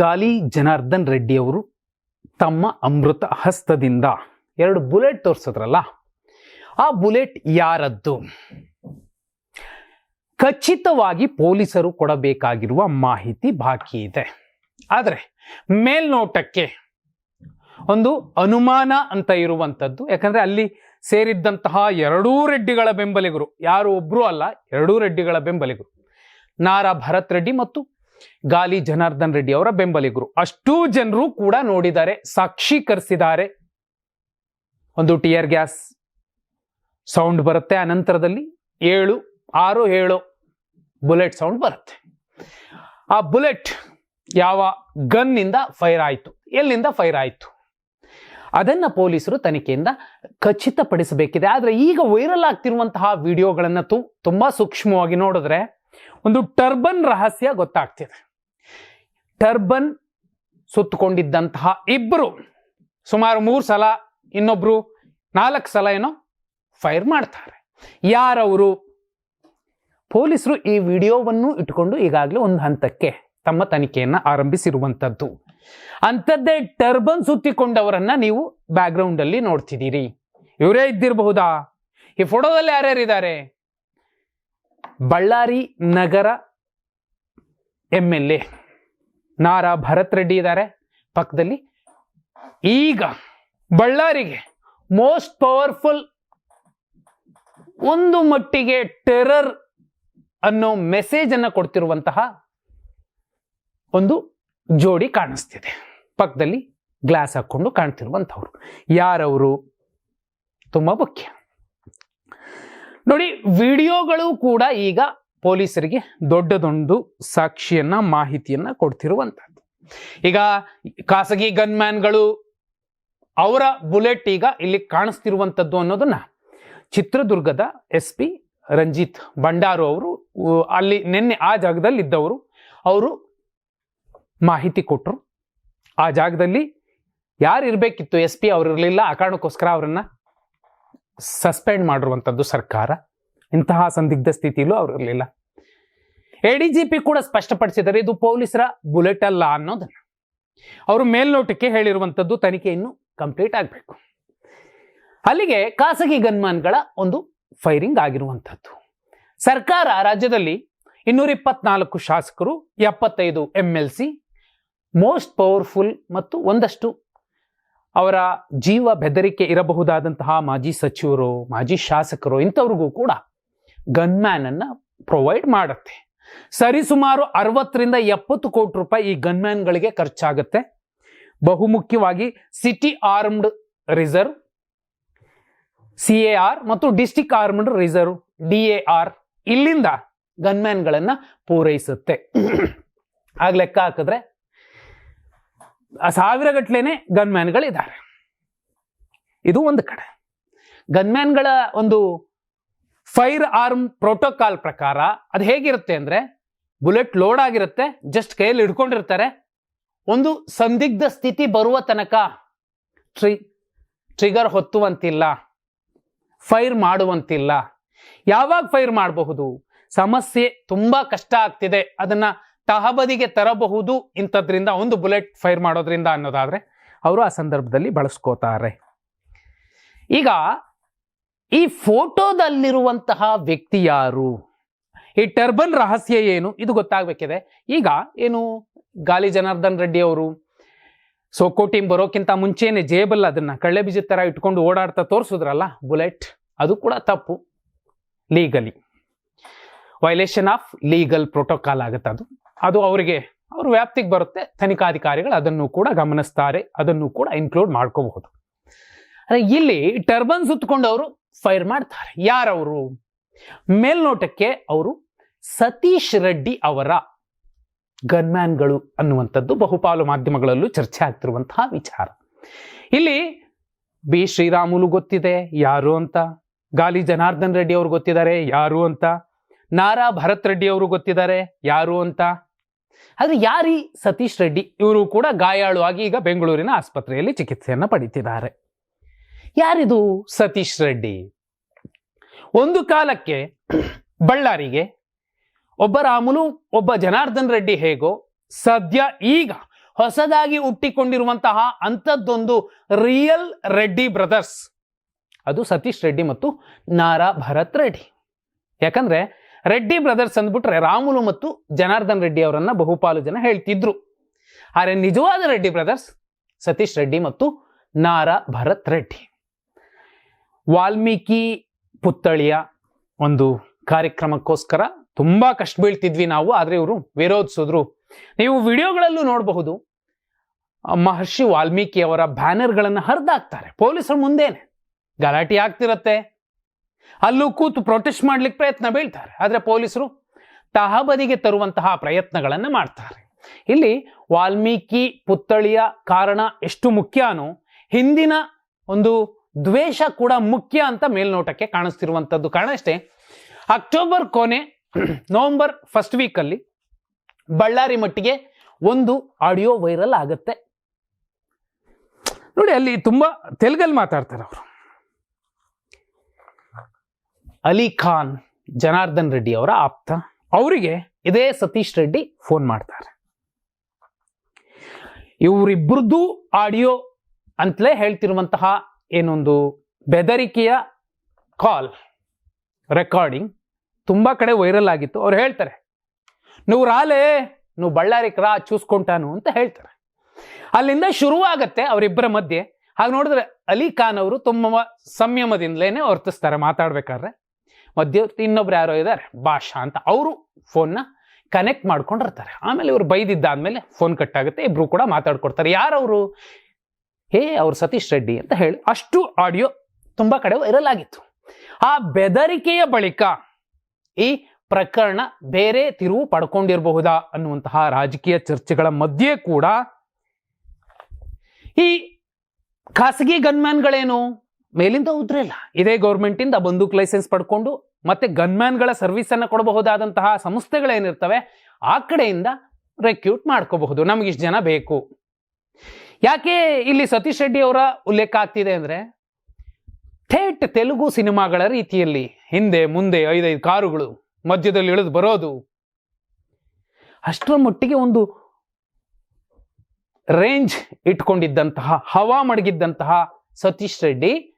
ಗಾಲಿ ಜನಾರ್ದನ್ ರೆಡ್ಡಿ ಅವರು ತಮ್ಮ ಅಮೃತ ಹಸ್ತದಿಂದ ಎರಡು ಬುಲೆಟ್ ತೋರಿಸಿದ್ರಲ್ಲ, ಆ ಬುಲೆಟ್ ಯಾರದ್ದು? ಖಚಿತವಾಗಿ ಪೊಲೀಸರು ಕೊಡಬೇಕಾಗಿರುವ ಮಾಹಿತಿ ಬಾಕಿ ಇದೆ. ಆದರೆ ಮೇಲ್ನೋಟಕ್ಕೆ ಒಂದು ಅನುಮಾನ ಅಂತ ಇರುವಂಥದ್ದು, ಯಾಕಂದ್ರೆ ಅಲ್ಲಿ ಸೇರಿದ್ದಂತಹ ಎರಡೂ ರೆಡ್ಡಿಗಳ ಬೆಂಬಲಿಗರು, ಯಾರು ಒಬ್ರು ಅಲ್ಲ, ಎರಡೂ ರೆಡ್ಡಿಗಳ ಬೆಂಬಲಿಗರು, ನಾರಾ ಭರತ್ ರೆಡ್ಡಿ ಮತ್ತು ಗಾಲಿ ಜನಾರ್ದನ್ ರೆಡ್ಡಿ ಅವರ ಬೆಂಬಲಿಗರು. ಅಷ್ಟೂ ಜನರು ಕೂಡ ನೋಡಿದ್ದಾರೆ ಸಾಕ್ಷೀಕರಿಸಿದ್ದಾರೆ ಒಂದು ಟಿಯರ್ ಗ್ಯಾಸ್ ಸೌಂಡ್ ಬರುತ್ತೆ ಆ ನಂತರದಲ್ಲಿ ಏಳು, ಆರು, ಏಳು ಬುಲೆಟ್ ಸೌಂಡ್ ಬರುತ್ತೆ. ಆ ಬುಲೆಟ್ ಯಾವ ಗನ್ನಿಂದ ಫೈರ್ ಆಯಿತು, ಎಲ್ಲಿಂದ ಫೈರ್ ಆಯಿತು? ಅದನ್ನ ಪೊಲೀಸರು ತನಿಖೆಯಿಂದ ಖಚಿತಪಡಿಸಬೇಕಿದೆ. ಆದರೆ ಈಗ ವೈರಲ್ ಆಗ್ತಿರುವಂತಹ ವಿಡಿಯೋಗಳನ್ನು ತು ತುಂಬಾ ಸೂಕ್ಷ್ಮವಾಗಿ ನೋಡಿದ್ರೆ ಒಂದು ಟರ್ಬನ್ ರಹಸ್ಯ ಗೊತ್ತಾಗ್ತಿದೆ. ಟರ್ಬನ್ ಸುತ್ತಕೊಂಡಿದ್ದಂತಹ ಇಬ್ಬರು ಸುಮಾರು ಮೂರು ಸಲ, ಇನ್ನೊಬ್ರು ನಾಲ್ಕು ಸಲ ಏನೋ ಫೈರ್ ಮಾಡ್ತಾರೆ. ಯಾರವರು? ಪೊಲೀಸರು ಈ ವಿಡಿಯೋವನ್ನು ಇಟ್ಕೊಂಡು ಈಗಾಗಲೇ ಒಂದು ಹಂತಕ್ಕೆ ತಮ್ಮ ತನಿಖೆಯನ್ನು ಆರಂಭಿಸಿರುವಂಥದ್ದು. ಅಂಥದ್ದೇ ಟರ್ಬನ್ ಸುತ್ತಿಕೊಂಡವರನ್ನ ನೀವು ಬ್ಯಾಕ್ಗ್ರೌಂಡಲ್ಲಿ ನೋಡ್ತಿದ್ದೀರಿ. ಇವರೇ ಇದ್ದಿರಬಹುದಾ? ಈ ಫೋಟೋದಲ್ಲಿ ಯಾರ್ಯಾರಿದ್ದಾರೆ? ಬಳ್ಳಾರಿ ನಗರ M L A Nara Bharat Reddy ಇದ್ದಾರೆ ಪಕ್ಕದಲ್ಲಿ. ಈಗ ಬಳ್ಳಾರಿಗೆ ಮೋಸ್ಟ್ ಪವರ್ಫುಲ್ ಒಂದು ಮಟ್ಟಿಗೆ ಟೆರರ್ ಅನ್ನೋ ಮೆಸೇಜ್ ಅನ್ನ ಕೊಡ್ತಿರುವಂತಹ ಒಂದು ಜೋಡಿ ಕಾಣಿಸ್ತಿದೆ. ಪಕ್ಕದಲ್ಲಿ ಗ್ಲಾಸ್ ಹಾಕೊಂಡು ಕಾಣ್ತಿರುವಂಥವ್ರು. ಯಾರವರು? ತುಂಬ ಮುಖ್ಯ. ನೋಡಿ, ವಿಡಿಯೋಗಳು ಕೂಡ ಈಗ ಪೊಲೀಸರಿಗೆ ದೊಡ್ಡದೊಂದು ಸಾಕ್ಷಿಯನ್ನ, ಮಾಹಿತಿಯನ್ನ ಕೊಡ್ತಿರುವಂತಹದ್ದು ಈಗ ಖಾಸಗಿ ಗನ್ಮ್ಯಾನ್ಗಳು ಅವರ ಬುಲೆಟ್ ಈಗ ಇಲ್ಲಿ ಕಾಣಿಸ್ತಿರುವಂಥದ್ದು ಅನ್ನೋದನ್ನ ಚಿತ್ರದುರ್ಗದ ಎಸ್ ಪಿ ರಂಜಿತ್ ಭಂಡಾರು ಅವರು ಅಲ್ಲಿ ನಿನ್ನೆ ಆ ಜಾಗದಲ್ಲಿ ಇದ್ದವರು ಅವರು ಮಾಹಿತಿ ಕೊಟ್ಟರು ಆ ಜಾಗದಲ್ಲಿ ಯಾರು ಇರಬೇಕಿತ್ತು ಎಸ್ ಪಿ ಅವ್ರು ಇರಲಿಲ್ಲ ಆ ಕಾರಣಕ್ಕೋಸ್ಕರ ಅವರನ್ನ ಸಸ್ಪೆಂಡ್ ಮಾಡಿರುವಂಥದ್ದು ಸರ್ಕಾರ? ಇಂತಹ ಸಂದಿಗ್ಧ ಸ್ಥಿತಿಯಲ್ಲೂ ಅವರು ಇರಲಿಲ್ಲ. ಎ ಡಿ ಜಿ ಪಿ ಕೂಡ ಸ್ಪಷ್ಟಪಡಿಸಿದ್ದಾರೆ, ಇದು ಪೊಲೀಸರ ಬುಲೆಟ್ ಅಲ್ಲ ಅನ್ನೋದನ್ನು. ಅವರು ಮೇಲ್ನೋಟಕ್ಕೆ ಹೇಳಿರುವಂಥದ್ದು ತನಿಖೆ ಇನ್ನು ಕಂಪ್ಲೀಟ್ ಆಗಬೇಕು. ಅಲ್ಲಿಗೆ ಖಾಸಗಿ ಗನ್ಮಾನ್ಗಳ ಒಂದು ಫೈರಿಂಗ್ ಆಗಿರುವಂಥದ್ದು. ಸರ್ಕಾರ ರಾಜ್ಯದಲ್ಲಿ ಇನ್ನೂರ ಇಪ್ಪತ್ನಾಲ್ಕು ಶಾಸಕರು, ಎಪ್ಪತ್ತೈದು M L C, most powerful ಮತ್ತು ಒಂದಷ್ಟು ಅವರ ಜೀವ ಬೆದರಿಕೆ ಇರಬಹುದಾದಂತಹ ಮಾಜಿ ಸಚಿವರು, ಮಾಜಿ ಶಾಸಕರು ಇಂಥವ್ರಿಗೂ ಕೂಡ ಗನ್ಮ್ಯಾನ್ ಅನ್ನ ಪ್ರೊವೈಡ್ ಮಾಡುತ್ತೆ. ಸರಿಸುಮಾರು ಅರವತ್ತರಿಂದ ಎಪ್ಪತ್ತು ಕೋಟಿ ರೂಪಾಯಿ ಈ ಗನ್ಮ್ಯಾನ್ಗಳಿಗೆ ಖರ್ಚಾಗುತ್ತೆ. ಬಹುಮುಖ್ಯವಾಗಿ city armed reserve, C A R ಮತ್ತು district armed reserve, D A R ಇಲ್ಲಿಂದ ಗನ್ಮ್ಯಾನ್ಗಳನ್ನು ಪೂರೈಸುತ್ತೆ. ಆಗ ಲೆಕ್ಕ ಹಾಕಿದ್ರೆ ಆ ಸಾವಿರ ಗಟ್ಲೆನೆ ಗನ್ಮ್ಯಾನ್ಗಳಿದ್ದಾರೆ. ಇದು ಒಂದು ಕಡೆ. ಗನ್ಮ್ಯಾನ್ಗಳ ಒಂದು ಫೈರ್ ಆರ್ಮ್ ಪ್ರೋಟೋಕಾಲ್ ಪ್ರಕಾರ ಅದು ಹೇಗಿರುತ್ತೆ ಅಂದ್ರೆ ಬುಲೆಟ್ ಲೋಡ್ ಆಗಿರುತ್ತೆ, ಜಸ್ಟ್ ಕೈಯಲ್ಲಿ ಹಿಡ್ಕೊಂಡಿರ್ತಾರೆ. ಒಂದು ಸಂದಿಗ್ಧ ಸ್ಥಿತಿ ಬರುವ ತನಕ ಟ್ರಿ, ಟ್ರಿಗರ್ ಹೊತ್ತುವಂತಿಲ್ಲ, ಫೈರ್ ಮಾಡುವಂತಿಲ್ಲ. ಯಾವಾಗ ಫೈರ್ ಮಾಡಬಹುದು? ಸಮಸ್ಯೆ ತುಂಬಾ ಕಷ್ಟ ಆಗ್ತಿದೆ. ಅದನ್ನ ತಹಬದಿಗೆ ತರಬಹುದು ಇಂಥದ್ರಿಂದ ಒಂದು ಬುಲೆಟ್ ಫೈರ್ ಮಾಡೋದ್ರಿಂದ ಅನ್ನೋದಾದ್ರೆ ಅವರು ಆ ಸಂದರ್ಭದಲ್ಲಿ ಬಳಸ್ಕೋತಾರೆ. ಈಗ ಈ ಫೋಟೋದಲ್ಲಿರುವಂತಹ ವ್ಯಕ್ತಿ ಯಾರು? ಈ ಟರ್ಬನ್ ರಹಸ್ಯ ಏನು? ಇದು ಗೊತ್ತಾಗಬೇಕಿದೆ. ಈಗ ಏನು ಗಾಲಿ ಜನಾರ್ದನ್ ರೆಡ್ಡಿ ಅವರು? ಸೋಕೋ ಟೀಮ್ ಬರೋಕ್ಕಿಂತ ಮುಂಚೆನೆ ಜೇಬಲ್ ಅದನ್ನ ಕಳ್ಳೆ ಬೀಜದ ತರ ಇಟ್ಕೊಂಡು ಓಡಾಡ್ತಾ ತೋರಿಸಿದ್ರಲ್ಲ, ಬುಲೆಟ್, ಅದು ಕೂಡ ತಪ್ಪು. Legally violation of legal protocol ಆಗುತ್ತೆ ಅದು. ಅದು ಅವರಿಗೆ, ಅವ್ರ ವ್ಯಾಪ್ತಿಗೆ ಬರುತ್ತೆ. ತನಿಖಾಧಿಕಾರಿಗಳು ಅದನ್ನು ಕೂಡ ಗಮನಿಸ್ತಾರೆ. ಅದನ್ನು ಕೂಡ ಇನ್ಕ್ಲೂಡ್ ಮಾಡ್ಕೋಬಹುದು. ಇಲ್ಲಿ ಟರ್ಬನ್ ಸುತ್ತಕೊಂಡು ಅವರು ಫೈರ್ ಮಾಡ್ತಾರೆ. ಯಾರವರು? ಮೇಲ್ನೋಟಕ್ಕೆ ಅವರು ಸತೀಶ್ ರೆಡ್ಡಿ ಅವರ ಗನ್ಮ್ಯಾನ್ಗಳು ಅನ್ನುವಂಥದ್ದು ಬಹುಪಾಲು ಮಾಧ್ಯಮಗಳಲ್ಲೂ ಚರ್ಚೆ ಆಗ್ತಿರುವಂತಹ ವಿಚಾರ. ಇಲ್ಲಿ ಬಿ ಶ್ರೀರಾಮುಲು ಗೊತ್ತಿದೆ, ಯಾರು ಅಂತ? ಗಾಲಿ ಜನಾರ್ದನ್ ರೆಡ್ಡಿ ಅವರು ಗೊತ್ತಿದ್ದಾರೆ, ಯಾರು ಅಂತ? ನಾರಾ ಭರತ್ ರೆಡ್ಡಿ ಅವರು ಗೊತ್ತಿದ್ದಾರೆ, ಯಾರು ಅಂತ? ಆದ್ರೆ ಯಾರಿ ಸತೀಶ್ ರೆಡ್ಡಿ? ಇವರು ಕೂಡ ಗಾಯಾಳು ಆಗಿ ಈಗ ಬೆಂಗಳೂರಿನ ಆಸ್ಪತ್ರೆಯಲ್ಲಿ ಚಿಕಿತ್ಸೆಯನ್ನ ಪಡೀತಿದ್ದಾರೆ. ಯಾರಿದು ಸತೀಶ್ ರೆಡ್ಡಿ? ಒಂದು ಕಾಲಕ್ಕೆ ಬಳ್ಳಾರಿಗೆ, ಒಬ್ಬ ರಾಮುಲು, ಒಬ್ಬ ಜನಾರ್ದನ್ ರೆಡ್ಡಿ ಹೇಗೋ, ಸದ್ಯ ಈಗ ಹೊಸದಾಗಿ ಹುಟ್ಟಿಕೊಂಡಿರುವಂತಹ ಅಂಥದ್ದೊಂದು ರಿಯಲ್ ರೆಡ್ಡಿ ಬ್ರದರ್ಸ್. ಅದು ಸತೀಶ್ ರೆಡ್ಡಿ ಮತ್ತು ನಾರಾ ಭರತ್ ರೆಡ್ಡಿ. ಯಾಕಂದ್ರೆ ರೆಡ್ಡಿ ಬ್ರದರ್ಸ್ ಅಂದ್ಬಿಟ್ರೆ ರಾಮುಲು ಮತ್ತು ಜನಾರ್ದನ್ ರೆಡ್ಡಿ ಅವರನ್ನ ಬಹುಪಾಲು ಜನ ಹೇಳ್ತಿದ್ರು. ಆದರೆ ನಿಜವಾದ ರೆಡ್ಡಿ ಬ್ರದರ್ಸ್ ಸತೀಶ್ ರೆಡ್ಡಿ ಮತ್ತು ನಾರಾ ಭರತ್ ರೆಡ್ಡಿ. ವಾಲ್ಮೀಕಿ ಪುತ್ಥಳಿಯ ಒಂದು ಕಾರ್ಯಕ್ರಮಕ್ಕೋಸ್ಕರ ತುಂಬ ಕಷ್ಟ ಬೀಳ್ತಿದ್ವಿ ನಾವು, ಆದರೆ ಇವರು ವಿರೋಧಿಸಿದ್ರು. ನೀವು ವಿಡಿಯೋಗಳಲ್ಲೂ ನೋಡಬಹುದು, ಮಹರ್ಷಿ ವಾಲ್ಮೀಕಿ ಅವರ ಬ್ಯಾನರ್ಗಳನ್ನು ಹರಿದಾಕ್ತಾರೆ, ಪೊಲೀಸರ ಮುಂದೇನೆ. ಗಲಾಟೆ ಆಗ್ತಿರತ್ತೆ. ಅಲ್ಲೂ ಕೂತು ಪ್ರೊಟೆಸ್ಟ್ ಮಾಡ್ಲಿಕ್ಕೆ ಪ್ರಯತ್ನ ಬೀಳ್ತಾರೆ. ಆದರೆ ಪೊಲೀಸರು ತಹಬದಿಗೆ ತರುವಂತಹ ಪ್ರಯತ್ನಗಳನ್ನು ಮಾಡ್ತಾರೆ. ಇಲ್ಲಿ ವಾಲ್ಮೀಕಿ ಪುತ್ಥಳಿಯ ಕಾರಣ ಎಷ್ಟು ಮುಖ್ಯನೋ, ಹಿಂದಿನ ಒಂದು ದ್ವೇಷ ಕೂಡ ಮುಖ್ಯ ಅಂತ ಮೇಲ್ನೋಟಕ್ಕೆ ಕಾಣಿಸ್ತಿರುವಂಥದ್ದು ಕಾರಣ ಅಷ್ಟೇ ಅಕ್ಟೋಬರ್ ಕೊನೆ, ನವಂಬರ್ ಫಸ್ಟ್ ವೀಕಲ್ಲಿ ಬಳ್ಳಾರಿ ಮಟ್ಟಿಗೆ ಒಂದು ಆಡಿಯೋ ವೈರಲ್ ಆಗುತ್ತೆ. ನೋಡಿ, ಅಲ್ಲಿ ತುಂಬ ತೆಲುಗಲ್ಲಿ ಮಾತಾಡ್ತಾರೆ ಅವರು. ಅಲಿ ಖಾನ್ ಜನಾರ್ದನ್ ರೆಡ್ಡಿ ಅವರ ಆಪ್ತ. ಅವರಿಗೆ ಇದೇ ಸತೀಶ್ ರೆಡ್ಡಿ ಫೋನ್ ಮಾಡ್ತಾರೆ. ಇವರಿಬ್ಬರದ್ದು ಆಡಿಯೋ ಅಂತಲೇ ಹೇಳ್ತಿರುವಂತಹ ಏನೊಂದು ಬೆದರಿಕೆಯ ಕಾಲ್ ರೆಕಾರ್ಡಿಂಗ್ ತುಂಬ ಕಡೆ ವೈರಲ್ ಆಗಿತ್ತು. ಅವ್ರು ಹೇಳ್ತಾರೆ ನೀವು ರಾಲೆ ನೀವು ಬಳ್ಳಾರಿಕ್ ರಾ ಚೂಸ್ಕೊಂಟಾನು ಅಂತ ಹೇಳ್ತಾರೆ. ಅಲ್ಲಿಂದ ಶುರುವಾಗತ್ತೆ ಅವರಿಬ್ಬರ ಮಧ್ಯೆ. ಹಾಗೆ ನೋಡಿದ್ರೆ ಅಲಿ ಖಾನ್ ಅವರು ತುಂಬ ಸಂಯಮದಿಂದಲೇ ವರ್ತಿಸ್ತಾರೆ ಮಾತಾಡ್ಬೇಕಾದ್ರೆ. ಮಧ್ಯವರ್ತಿ ಇನ್ನೊಬ್ರು ಯಾರೋ ಇದ್ದಾರೆ ಭಾಷಾ ಅಂತ ಅವರು ಫೋನ್ನ ಕನೆಕ್ಟ್ ಮಾಡ್ಕೊಂಡಿರ್ತಾರೆ. ಆಮೇಲೆ ಇವರು ಬೈದಿದ್ದಾದ್ಮೇಲೆ ಫೋನ್ ಕಟ್ ಆಗುತ್ತೆ, ಇಬ್ರು ಕೂಡ ಮಾತಾಡ್ಕೊಡ್ತಾರೆ. ಯಾರವರು? ಹೇ, ಅವ್ರು ಸತೀಶ್ ರೆಡ್ಡಿ ಅಂತ ಹೇಳಿ ಅಷ್ಟು ಆಡಿಯೋ ತುಂಬಾ ಕಡೆ ವೈರಲ್ ಆಗಿತ್ತು. ಆ ಬೆದರಿಕೆಯ ಬಳಿಕ ಈ ಪ್ರಕರಣ ಬೇರೆ ತಿರುವು ಪಡ್ಕೊಂಡಿರಬಹುದಾ ಅನ್ನುವಂತಹ ರಾಜಕೀಯ ಚರ್ಚೆಗಳ ಮಧ್ಯೆ ಕೂಡ ಈ ಖಾಸಗಿ ಗನ್ಮ್ಯಾನ್ಗಳೇನು? ಮೇಲಿಂದ ಉದ್ರಲ್ಲ ಇದೇ ಗೌರ್ಮೆಂಟಿಂದ ಬಂದೂಕ್ ಲೈಸೆನ್ಸ್ ಪಡ್ಕೊಂಡು ಮತ್ತೆ ಗನ್ಮ್ಯಾನ್ಗಳ ಸರ್ವಿಸ್ ಅನ್ನ ಕೊಡಬಹುದಾದಂತಹ ಸಂಸ್ಥೆಗಳೇನಿರ್ತವೆ, ಆ ಕಡೆಯಿಂದ ರೆಕ್ಯೂಟ್ ಮಾಡ್ಕೋಬಹುದು. ನಮ್ಗೆ ಇಷ್ಟು ಜನ ಬೇಕು. ಯಾಕೆ ಇಲ್ಲಿ ಸತೀಶ್ ರೆಡ್ಡಿ ಅವರ ಉಲ್ಲೇಖ ಆಗ್ತಿದೆ ಅಂದ್ರೆ, ಥೇಟ್ ತೆಲುಗು ಸಿನಿಮಾಗಳ ರೀತಿಯಲ್ಲಿ ಹಿಂದೆ, ಮುಂದೆ ಐದೈದು ಕಾರುಗಳು ಮಧ್ಯದಲ್ಲಿ ಇಳಿದು ಬರೋದು, ಅಷ್ಟರ ಮಟ್ಟಿಗೆ ಒಂದು ರೇಂಜ್ ಇಟ್ಕೊಂಡಿದ್ದಂತಹ, ಹವಾ ಮಡಗಿದ್ದಂತಹ Satish Reddy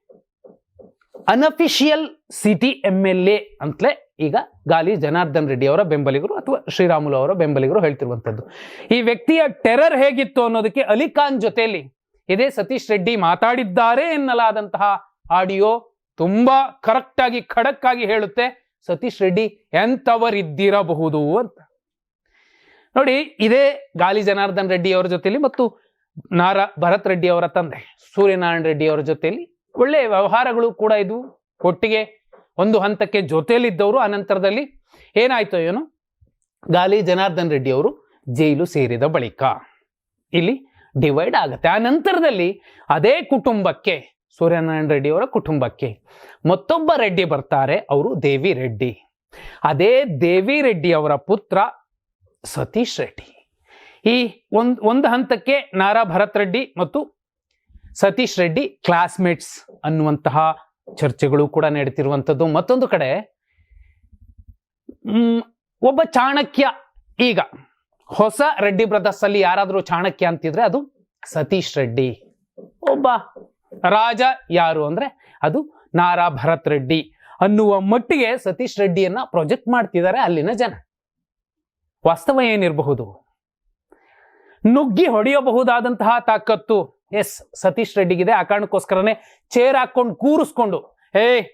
unofficial city M L A ಅಂತಲೇ ಈಗ ಗಾಲಿ ಜನಾರ್ದನ್ ರೆಡ್ಡಿ ಅವರ ಬೆಂಬಲಿಗರು ಅಥವಾ ಶ್ರೀರಾಮುಲು ಅವರ ಬೆಂಬಲಿಗರು ಹೇಳ್ತಿರುವಂಥದ್ದು. ಈ ವ್ಯಕ್ತಿಯ ಟೆರರ್ ಹೇಗಿತ್ತು ಅನ್ನೋದಕ್ಕೆ ಅಲಿಖಾನ್ ಜೊತೆಯಲ್ಲಿ ಇದೇ ಸತೀಶ್ ರೆಡ್ಡಿ ಮಾತಾಡಿದ್ದಾರೆ ಎನ್ನಲಾದಂತಹ ಆಡಿಯೋ ತುಂಬಾ ಕರೆಕ್ಟ್ ಆಗಿ, ಖಡಕ್ ಆಗಿ ಹೇಳುತ್ತೆ ಸತೀಶ್ ರೆಡ್ಡಿ ಎಂಥವರಿದ್ದಿರಬಹುದು ಅಂತ. ನೋಡಿ, ಇದೇ ಗಾಲಿ ಜನಾರ್ದನ್ ರೆಡ್ಡಿ ಅವರ ಜೊತೆಯಲ್ಲಿ ಮತ್ತು ನಾರ ಭರತ್ ರೆಡ್ಡಿ ಅವರ ತಂದೆ ಸೂರ್ಯನಾರಾಯಣ ರೆಡ್ಡಿ ಅವರ ಜೊತೆಲಿ ಒಳ್ಳೆ ವ್ಯವಹಾರಗಳು ಕೂಡ ಇದು. ಒಟ್ಟಿಗೆ ಒಂದು ಹಂತಕ್ಕೆ ಜೊತೆಯಲ್ಲಿದ್ದವರು ಅನಂತರದಲ್ಲಿ ಏನಾಯ್ತೋ ಏನು? ಗಾಲಿ ಜನಾರ್ದನ್ ರೆಡ್ಡಿ ಅವರು ಜೈಲು ಸೇರಿದ ಬಳಿಕ ಇಲ್ಲಿ ಡಿವೈಡ್ ಆಗುತ್ತೆ. ಆ ನಂತರದಲ್ಲಿ ಅದೇ ಕುಟುಂಬಕ್ಕೆ, ಸೂರ್ಯನಾರಾಯಣ ರೆಡ್ಡಿ ಅವರ ಕುಟುಂಬಕ್ಕೆ ಮತ್ತೊಬ್ಬ ರೆಡ್ಡಿ ಬರ್ತಾರೆ, ಅವರು ದೇವಿ ರೆಡ್ಡಿ. ಅದೇ ದೇವಿ ರೆಡ್ಡಿ ಅವರ ಪುತ್ರ ಸತೀಶ್ ರೆಡ್ಡಿ. ಈ ಒಂದು ಒಂದು ಹಂತಕ್ಕೆ ನಾರಾ ಭರತ್ ರೆಡ್ಡಿ ಮತ್ತು ಸತೀಶ್ ರೆಡ್ಡಿ ಕ್ಲಾಸ್ಮೇಟ್ಸ್ ಅನ್ನುವಂತಹ ಚರ್ಚೆಗಳು ಕೂಡ ನಡೀತಿರುವಂಥದ್ದು ಮತ್ತೊಂದು ಕಡೆ ಒಬ್ಬ ಚಾಣಕ್ಯ ಈಗ, ಹೊಸ ರೆಡ್ಡಿ ಬ್ರದರ್ಸ್ ಅಲ್ಲಿ ಯಾರಾದರೂ ಚಾಣಕ್ಯ ಅಂತಿದ್ರೆ ಅದು ಸತೀಶ್ ರೆಡ್ಡಿ. ಒಬ್ಬ ರಾಜ ಯಾರು ಅಂದ್ರೆ ಅದು ನಾರಾ ಭರತ್ ರೆಡ್ಡಿ ಅನ್ನುವ ಮಟ್ಟಿಗೆ ಸತೀಶ್ ರೆಡ್ಡಿಯನ್ನ ಪ್ರೊಜೆಕ್ಟ್ ಮಾಡ್ತಿದ್ದಾರೆ ಅಲ್ಲಿನ ಜನ. ವಾಸ್ತವ ಏನಿರಬಹುದು? ನುಗ್ಗಿ ಹೊಡೆಯಬಹುದಾದಂತಹ ತಾಕತ್ತು ಎಸ್ ಸತೀಶ್ ರೆಡ್ಡಿಗಿದೆ. ಆ ಕಾರಣಕ್ಕೋಸ್ಕರನೇ ಚೇರ್ ಹಾಕೊಂಡು ಕೂರಿಸ್ಕೊಂಡು, ಹೇ,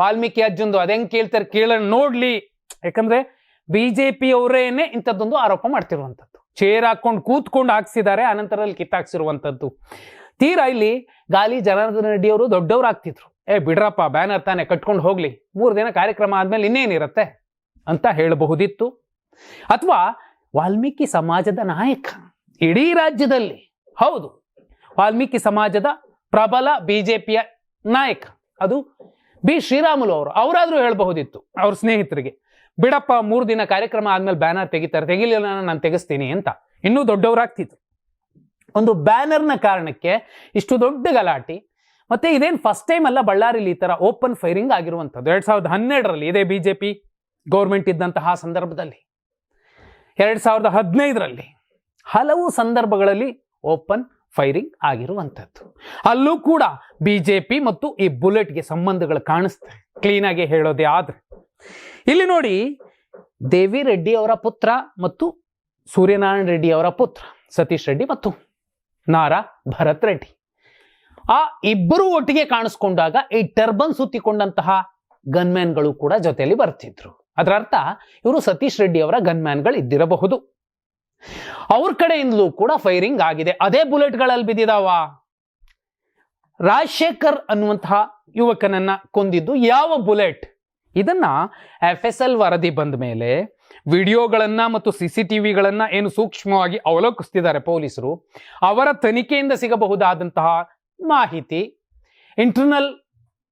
ವಾಲ್ಮೀಕಿ ಅಜ್ಜಂದು ಅದೆಂಗ್ ಕೇಳ್ತಾರೆ? ಕೇಳೋಣ ನೋಡ್ಲಿ. ಯಾಕಂದ್ರೆ ಬಿಜೆಪಿ ಅವರೇನೆ ಇಂಥದ್ದೊಂದು ಆರೋಪ ಮಾಡ್ತಿರುವಂಥದ್ದು. ಚೇರ್ ಹಾಕೊಂಡು ಕೂತ್ಕೊಂಡು ಹಾಕ್ಸಿದ್ದಾರೆ ಆನಂತರದಲ್ಲಿ ಕಿತ್ತಾಕ್ಸಿರುವಂಥದ್ದು. ತೀರಾ ಇಲ್ಲಿ ಗಾಲಿ ಜನಾರ್ದನ ರೆಡ್ಡಿ ಅವರು ದೊಡ್ಡವ್ರು ಆಗ್ತಿದ್ರು. ಏ, ಬಿಡ್ರಪ್ಪ, ಬ್ಯಾನರ್ ತಾನೆ, ಕಟ್ಕೊಂಡು ಹೋಗ್ಲಿ. ಮೂರು ದಿನ ಕಾರ್ಯಕ್ರಮ ಆದ್ಮೇಲೆ ಇನ್ನೇನಿರತ್ತೆ? ಅಂತ ಹೇಳಬಹುದಿತ್ತು. ಅಥವಾ ವಾಲ್ಮೀಕಿ ಸಮಾಜದ ನಾಯಕ ಇಡೀ ರಾಜ್ಯದಲ್ಲಿ. ಹೌದು. ವಾಲ್ಮೀಕಿ ಸಮಾಜದ ಪ್ರಬಲ ಬಿಜೆಪಿಯ ನಾಯಕ. ಅದು ಬಿ. ಶ್ರೀರಾಮುಲು ಅವರು. ಅವರಾದ್ರೂ ಹೇಳಬಹುದಿತ್ತು ಅವ್ರ ಸ್ನೇಹಿತರಿಗೆ. ಬಿಡಪ್ಪ, ಮೂರು ದಿನ ಕಾರ್ಯಕ್ರಮ ಆದ್ಮೇಲೆ ಬ್ಯಾನರ್ ತೆಗಿತಾರೆ. ತೆಗಿಲಿಲ್ಲ ನಾನು ತೆಗೆಸ್ತೀನಿ ಅಂತ. ಇನ್ನೂ ದೊಡ್ಡವರಾಗ್ತಿದ್ರು. ಒಂದು ಬ್ಯಾನರ್ನ ಕಾರಣಕ್ಕೆ ಇಷ್ಟು ದೊಡ್ಡ ಗಲಾಟೆ. ಮತ್ತೆ ಇದೇನು ಫಸ್ಟ್ ಟೈಮ್ ಅಲ್ಲ ಬಳ್ಳಾರಿಲಿ ಈ ಥರ ಓಪನ್ ಫೈರಿಂಗ್ ಆಗಿರುವಂಥದ್ದು. ಎರಡ್ ಸಾವಿರದ ಹನ್ನೆರಡರಲ್ಲಿ ಇದೇ ಬಿಜೆಪಿ ಗೌರ್ಮೆಂಟ್ ಇದ್ದಂತಹ ಸಂದರ್ಭದಲ್ಲಿ. ಎರಡ್ ಸಾವಿರದ ಹದಿನೈದರಲ್ಲಿ ಹಲವು ಸಂದರ್ಭಗಳಲ್ಲಿ ಓಪನ್ ಫೈರಿಂಗ್ ಆಗಿರುವಂಥದ್ದು. ಅಲ್ಲೂ ಕೂಡ ಬಿ ಜೆ ಪಿ ಮತ್ತು ಈ ಬುಲೆಟ್ಗೆ ಸಂಬಂಧಗಳು ಕಾಣಿಸ್ತವೆ ಕ್ಲೀನಾಗಿ ಹೇಳೋದೇ ಆದ್ರೆ. ಇಲ್ಲಿ ನೋಡಿ, ದೇವಿ ರೆಡ್ಡಿ ಅವರ ಪುತ್ರ ಮತ್ತು ಸೂರ್ಯನಾರಾಯಣ ರೆಡ್ಡಿ ಅವರ ಪುತ್ರ, ಸತೀಶ್ ರೆಡ್ಡಿ ಮತ್ತು ನಾರಾ ಭರತ್ ರೆಡ್ಡಿ. ಆ ಇಬ್ಬರು ಒಟ್ಟಿಗೆ ಕಾಣಿಸ್ಕೊಂಡಾಗ ಈ ಟರ್ಬನ್ ಸುತ್ತಿಕೊಂಡಂತಹ ಗನ್ಮ್ಯಾನ್ಗಳು ಕೂಡ ಜೊತೆಯಲ್ಲಿ ಬರ್ತಿದ್ರು. ಅದರ ಅರ್ಥ, ಇವರು ಸತೀಶ್ ರೆಡ್ಡಿ ಅವರ ಗನ್ಮ್ಯಾನ್ಗಳು ಇದ್ದಿರಬಹುದು ಅವ್ರ ಕಡೆಯಿಂದಲೂ ಕೂಡ ಫೈರಿಂಗ್ ಆಗಿದೆ. ಅದೇ ಬುಲೆಟ್ಗಳಲ್ಲಿ ಬಿದ್ದಿದಾವ. ರಾಜಶೇಖರ್ ಅನ್ನುವಂತಹ ಯುವಕನನ್ನ ಕೊಂದಿದ್ದು ಯಾವ ಬುಲೆಟ್ ಇದನ್ನ ಎಫ್ ಎಸ್ ಎಲ್ ವರದಿ ಬಂದ ಮೇಲೆ ವಿಡಿಯೋಗಳನ್ನ ಮತ್ತು ಸಿ ಸಿ ಟಿ ವಿಗಳನ್ನ ಏನು ಸೂಕ್ಷ್ಮವಾಗಿ ಅವಲೋಕಿಸ್ತಿದ್ದಾರೆ ಪೊಲೀಸರು, ಅವರ ತನಿಖೆಯಿಂದ ಸಿಗಬಹುದಾದಂತಹ ಮಾಹಿತಿ ಇಂಟರ್ನಲ್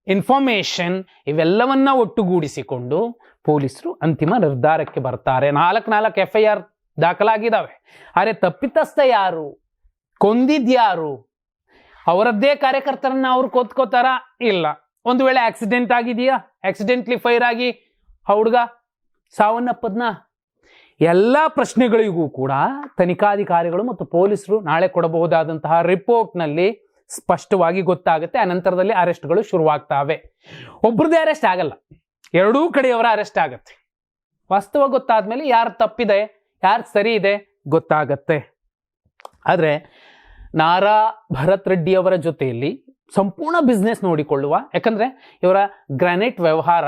ಇನ್ಫಾರ್ಮೇಷನ್ ಇವೆಲ್ಲವನ್ನ ಒಟ್ಟುಗೂಡಿಸಿಕೊಂಡು ಪೊಲೀಸರು ಅಂತಿಮ ನಿರ್ಧಾರಕ್ಕೆ ಬರ್ತಾರೆ. ನಾಲ್ಕು ನಾಲ್ಕು ಎಫ್ ಐ ಆರ್ ದಾಖಲಾಗಿದ್ದಾವೆ. ಆದರೆ ತಪ್ಪಿತಸ್ಥ ಯಾರು? ಕೊಂದಿದ್ಯಾರು? ಅವರದ್ದೇ ಕಾರ್ಯಕರ್ತರನ್ನ ಅವ್ರು ಕೊತ್ಕೋತಾರ? ಇಲ್ಲ. ಒಂದು ವೇಳೆ ಆಕ್ಸಿಡೆಂಟ್ ಆಗಿದೆಯಾ? ಆಕ್ಸಿಡೆಂಟ್ಲಿ ಫೈರ್ ಆಗಿ ಆ ಹುಡುಗ ಸಾವನ್ನಪ್ಪದ್ನ? ಎಲ್ಲ ಪ್ರಶ್ನೆಗಳಿಗೂ ಕೂಡ ತನಿಖಾಧಿಕಾರಿಗಳು ಮತ್ತು ಪೊಲೀಸರು ನಾಳೆ ಕೊಡಬಹುದಾದಂತಹ ರಿಪೋರ್ಟ್ನಲ್ಲಿ ಸ್ಪಷ್ಟವಾಗಿ ಗೊತ್ತಾಗುತ್ತೆ. ಅನಂತರದಲ್ಲಿ ಅರೆಸ್ಟ್ಗಳು ಶುರುವಾಗ್ತಾವೆ. ಒಬ್ರದ್ದೇ ಅರೆಸ್ಟ್ ಆಗಲ್ಲ. ಎರಡೂ ಕಡೆಯವರ ಅರೆಸ್ಟ್ ಆಗತ್ತೆ. ವಾಸ್ತವ ಗೊತ್ತಾದ್ಮೇಲೆ ಯಾರು ತಪ್ಪಿದೆ? ಯಾರು ಸರಿ ಇದೆ? ಗೊತ್ತಾಗತ್ತೆ. ಆದರೆ ನಾರಾ ಭರತ್ ರೆಡ್ಡಿ ಅವರ ಜೊತೆಯಲ್ಲಿ ಸಂಪೂರ್ಣ ಬಿಸ್ನೆಸ್ ನೋಡಿಕೊಳ್ಳುವ, ಯಾಕಂದರೆ ಇವರ ಗ್ರಾನೈಟ್ ವ್ಯವಹಾರ,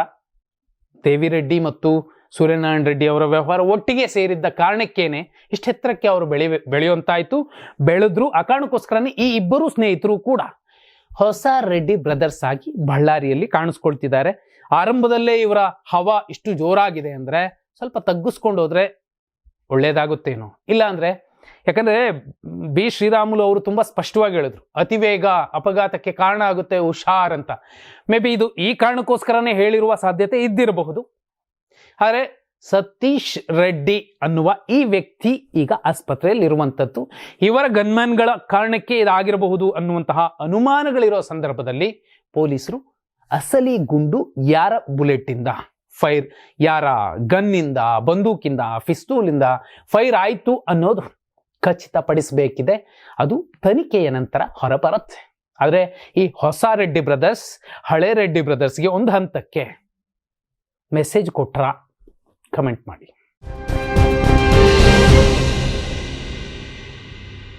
ದೇವಿ ರೆಡ್ಡಿ ಮತ್ತು ಸೂರ್ಯನಾರಾಯಣ ರೆಡ್ಡಿ ಅವರ ವ್ಯವಹಾರ ಒಟ್ಟಿಗೆ ಸೇರಿದ್ದ ಕಾರಣಕ್ಕೇನೆ ಇಷ್ಟು ಎತ್ತರಕ್ಕೆ ಅವರು ಬೆಳಿ, ಬೆಳೆಯುವಂತಾಯ್ತು. ಬೆಳೆದ್ರು ಆ ಕಾರಣಕ್ಕೋಸ್ಕರನೇ ಈ ಇಬ್ಬರು ಸ್ನೇಹಿತರು ಕೂಡ ಹೊಸ ರೆಡ್ಡಿ ಬ್ರದರ್ಸ್ ಆಗಿ ಬಳ್ಳಾರಿಯಲ್ಲಿ ಕಾಣಿಸ್ಕೊಳ್ತಿದ್ದಾರೆ. ಆರಂಭದಲ್ಲೇ ಇವರ ಹವಾ ಇಷ್ಟು ಜೋರಾಗಿದೆ ಅಂದ್ರೆ ಸ್ವಲ್ಪ ತಗ್ಗಿಸ್ಕೊಂಡು ಹೋದ್ರೆ ಒಳ್ಳೇದಾಗುತ್ತೇನೋ? ಇಲ್ಲ ಅಂದ್ರೆ, ಯಾಕಂದ್ರೆ ಬಿ. ಶ್ರೀರಾಮುಲು ಅವರು ತುಂಬಾ ಸ್ಪಷ್ಟವಾಗಿ ಹೇಳಿದ್ರು ಅತಿವೇಗ ಅಪಘಾತಕ್ಕೆ ಕಾರಣ ಆಗುತ್ತೆ, ಹುಷಾರ್ ಅಂತ. ಮೇ ಬಿ ಇದು ಈ ಕಾರಣಕ್ಕೋಸ್ಕರನೇ ಹೇಳಿರುವ ಸಾಧ್ಯತೆ ಇದ್ದಿರಬಹುದು. ಆದರೆ ಸತೀಶ್ ರೆಡ್ಡಿ ಅನ್ನುವ ಈ ವ್ಯಕ್ತಿ ಈಗ ಆಸ್ಪತ್ರೆಯಲ್ಲಿ ಇರುವಂಥದ್ದು ಇವರ ಗನ್ಮನ್ಗಳ ಕಾರಣಕ್ಕೆ ಇದಾಗಿರಬಹುದು ಅನ್ನುವಂತಹ ಅನುಮಾನಗಳಿರೋ ಸಂದರ್ಭದಲ್ಲಿ ಪೊಲೀಸರು ಅಸಲಿ ಗುಂಡು ಯಾರ ಬುಲೆಟ್ಟಿಂದ? ಫೈರ್. ಯಾರ? ಗನ್ನಿಂದ, ಬಂದೂಕಿಂದ, ಫಿಸ್ತೂಲಿಂದ ಫೈರ್ ಆಯಿತು ಅನ್ನೋದು ಖಚಿತಪಡಿಸಬೇಕಿದೆ. ಅದು ತನಿಖೆಯ ನಂತರ ಹೊರಬರುತ್ತೆ. ಆದರೆ ಈ ಹೊಸ ರೆಡ್ಡಿ ಬ್ರದರ್ಸ್ ಹಳೆ ರೆಡ್ಡಿ ಬ್ರದರ್ಸ್ಗೆ ಒಂದು ಹಂತಕ್ಕೆ ಮೆಸೇಜ್ ಕೊಟ್ರ? ಕಮೆಂಟ್ ಮಾಡಿ.